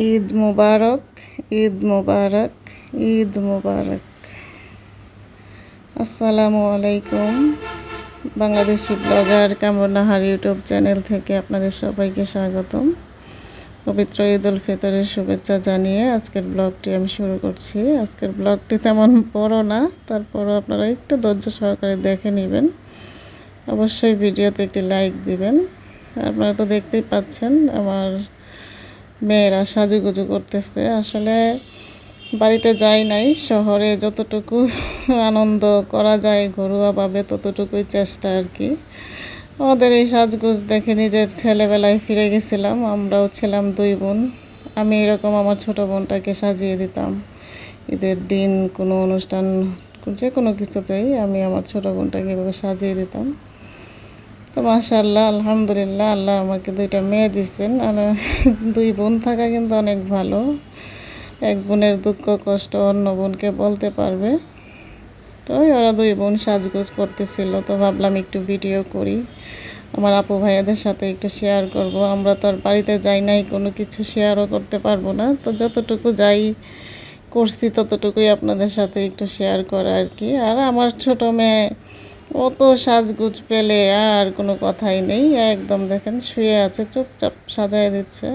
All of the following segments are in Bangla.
ঈদ মুবারক ঈদ মুবারক ঈদ মুবারক। আসসালামু আলাইকুম, Bangladeshi blogger Kamrunnahar YouTube channel থেকে আপনাদের সবাইকে স্বাগতম। পবিত্র ঈদ উল ফিতরের শুভেচ্ছা জানিয়ে আজকের ব্লগটি আমি শুরু করছি। আজকের ব্লগটি তেমন বড় না, তারপরও আপনারা একটু ধৈর্য সহকারে দেখে নেবেন। অবশ্যই ভিডিওতে একটি লাইক দিবেন। আপনারা তো দেখতেই পাচ্ছেন, আমার মেয়েরা সাজুগুজু করতেছে। আসলে বাড়িতে যাই নাই, শহরে যতটুকু আনন্দ করা যায় ঘরোয়াভাবে ততটুকুই চেষ্টা আর কি। আমাদের এই সাজগুজ দেখে নিজের ছেলেবেলায় ফিরে গেছিলাম, আমরাও ছিলাম দুই বোন। আমি এরকম আমার ছোট বোনটাকে সাজিয়ে দিতাম। ঈদের দিন কোনো অনুষ্ঠান, যে কোনো কিছুতেই আমি আমার ছোট বোনটাকে এভাবে সাজিয়ে দিতাম। তো মাশাল্লাহ আলহামদুলিল্লাহ, আল্লাহ আমাকে দুইটা মেয়ে দিচ্ছেন আর, দুই বোন থাকা কিন্তু অনেক ভালো। এক বোনের দুঃখ, কষ্ট, অন্য বোনকে বলতে পারবে। তো ওরা দুই বোন সাজগোজ করতেছিল, তো ভাবলাম একটু ভিডিও করি। আমার আপু ভাইয়াদের সাথে একটু শেয়ার করব। আমরা তো আর বাড়িতে যাই নাই, কোনো কিছু শেয়ারও করতে পারব না। তো যতটুকু যাই করছি, ততটুকুই আপনাদের সাথে একটু শেয়ার করা আর কি। আর আমার ছোট মেয়ে অত সাজগুজ পেলে আর কোনো কথাই নেই। একদম দেখেন, শুয়ে আছে, চুপচাপ সাজায় দিচ্ছে।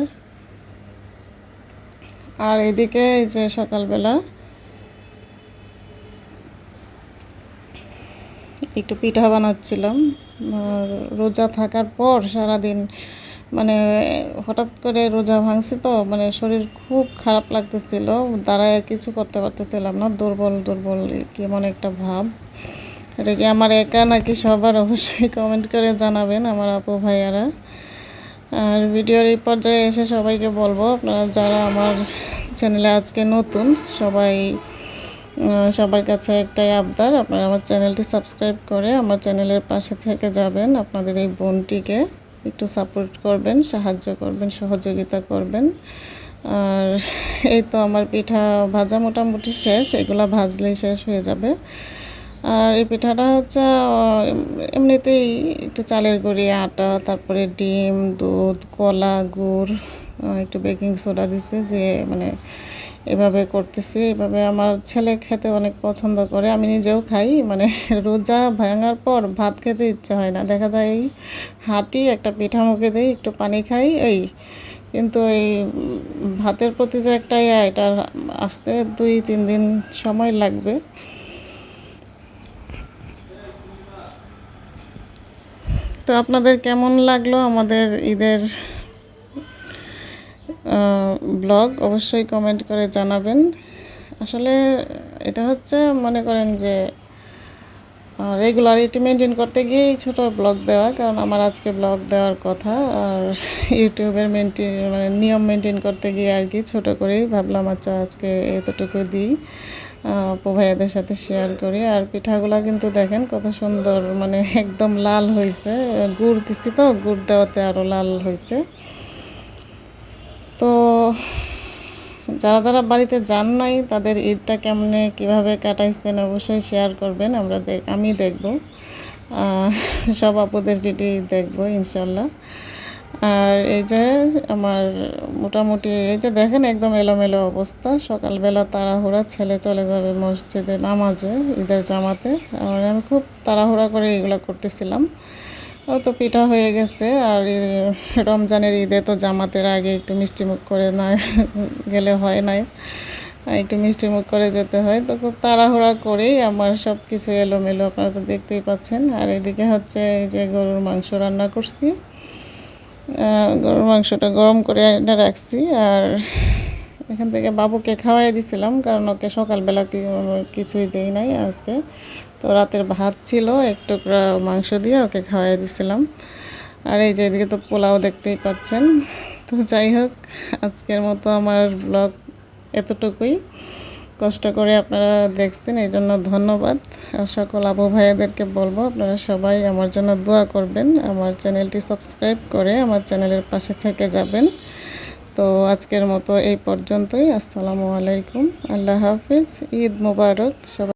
আর এদিকে এই যে সকালবেলা একটু পিঠা বানাচ্ছিলাম। রোজা থাকার পর সারাদিন মানে হঠাৎ করে রোজা ভাঙছি তো মানে শরীর খুব খারাপ লাগতেছিল। দাঁড়ায় কিছু করতে পারতেছিলাম না, দুর্বল দুর্বল কেমন একটা ভাব। এটা কি আমার একা নাকি সবার? অবশ্যই কমেন্ট করে জানাবেন আমার আপু ভাইয়ারা। আর ভিডিওর এই পর্যায়ে এসে সবাইকে বলব, আপনারা যারা আমার চ্যানেলে আজকে নতুন, সবাই সবার কাছে একটাই আবদার, আপনারা আমার চ্যানেলটি সাবস্ক্রাইব করে আমার চ্যানেলের পাশে থেকে যাবেন। আপনাদের এই বোনটিকে একটু সাপোর্ট করবেন, সাহায্য করবেন, সহযোগিতা করবেন। আর এই তো আমার পিঠা ভাজা মোটামুটি শেষ, এগুলা ভাজলেই শেষ হয়ে যাবে। আর এই পিঠাটা হচ্ছে এমনিতেই একটু চালের গুঁড়ি, আটা, তারপরে ডিম, দুধ, কলা, গুড় একটু বেকিং সোডা দিছে দিয়ে মানে এভাবে করতেছি। এভাবে আমার ছেলে খেতে অনেক পছন্দ করে, আমি নিজেও খাই। মানে রোজা ভাঙার পর ভাত খেতে ইচ্ছে হয় না। দেখা যায় এই হাঁটি একটা পিঠা মুখে দিই, একটু পানি খাই, এই। কিন্তু এই ভাতের প্রতি যে একটা এটা আসতে দুই, তিন দিন সময় লাগবে। তো আপনাদের কেমন লাগল আমাদের ঈদের ব্লগ? অবশ্যই কমেন্ট করে জানাবেন। আসলে এটা হচ্ছে, মনে করেন যে রেগুলারিটি মেনটেন করতে গিয়েই ছোট ব্লগ দেওয়া, কারণ আমার আজকে ব্লগ দেওয়ার কথা। আর ইউটিউবের মেনটেন মানে নিয়ম মেনটেন করতে গিয়ে আর কি ছোটো করেই ভাবলাম আচ্ছা আজকে এতটুকু দিই। আপু ভাইয়াদের সাথে শেয়ার করি। আর পিঠাগুলা কিন্তু দেখেন কত সুন্দর মানে একদম লাল হয়েছে গুড় দিচ্ছি তো, গুড় দেওয়াতে আরও লাল হয়েছে তো যারা যারা বাড়িতে যান নাই, তাদের ঈদটা কেমনে, কীভাবে কাটাইছেন অবশ্যই শেয়ার করবেন। আমরা আমি দেখব। সব আপুদের ভিডিও দেখব, ইনশাল্লাহ। আর এই যে আমার মোটামুটি এই যে দেখেন একদম এলোমেলো অবস্থা। সকালবেলা তাড়াহুড়া, ছেলে চলে যাবে মসজিদে নামাজে, ঈদের জামাতে। আর আমি খুব তাড়াহুড়া করে এগুলো করতেছিলাম। ও তো পিঠা হয়ে গেছে আর রমজানের ঈদে তো জামাতের আগে একটু মিষ্টিমুখ করে না, গেলে হয় নাই। একটু মিষ্টিমুখ করে যেতে হয়। তো খুব তাড়াহুড়া করেই আমার সব কিছু এলোমেলো, আপনারা তো দেখতেই পাচ্ছেন। আর এদিকে হচ্ছে এই যে গরুর মাংস রান্না করছি। গরুর মাংসটা গরম করে এটা রাখছি আর এখান থেকে বাবুকে খাওয়াই দিছিলাম, কারণ ওকে সকালবেলা কিছুই দেই নাই আজকে। তো রাতের ভাত ছিল, এক টুকরা মাংস দিয়ে ওকে খাওয়াই দিছিলাম। আর এই যে এদিকে তো পোলাও দেখতেই পাচ্ছেন। তো যাই হোক, আজকের মতো আমার ব্লগ এতটুকুই। কষ্ট করে আপনারা দেখছেন, এই জন্য ধন্যবাদ। সকল আবু ভাইয়াদেরকে বলব, আপনারা সবাই আমার জন্য দোয়া করবেন, আমার চ্যানেলটি সাবস্ক্রাইব করে আমার চ্যানেলের পাশে থেকে যাবেন। তো আজকের মতো এই পর্যন্তই, আসসালামু আলাইকুম, আল্লাহ হাফিজ, ঈদ মুবারক, সবাই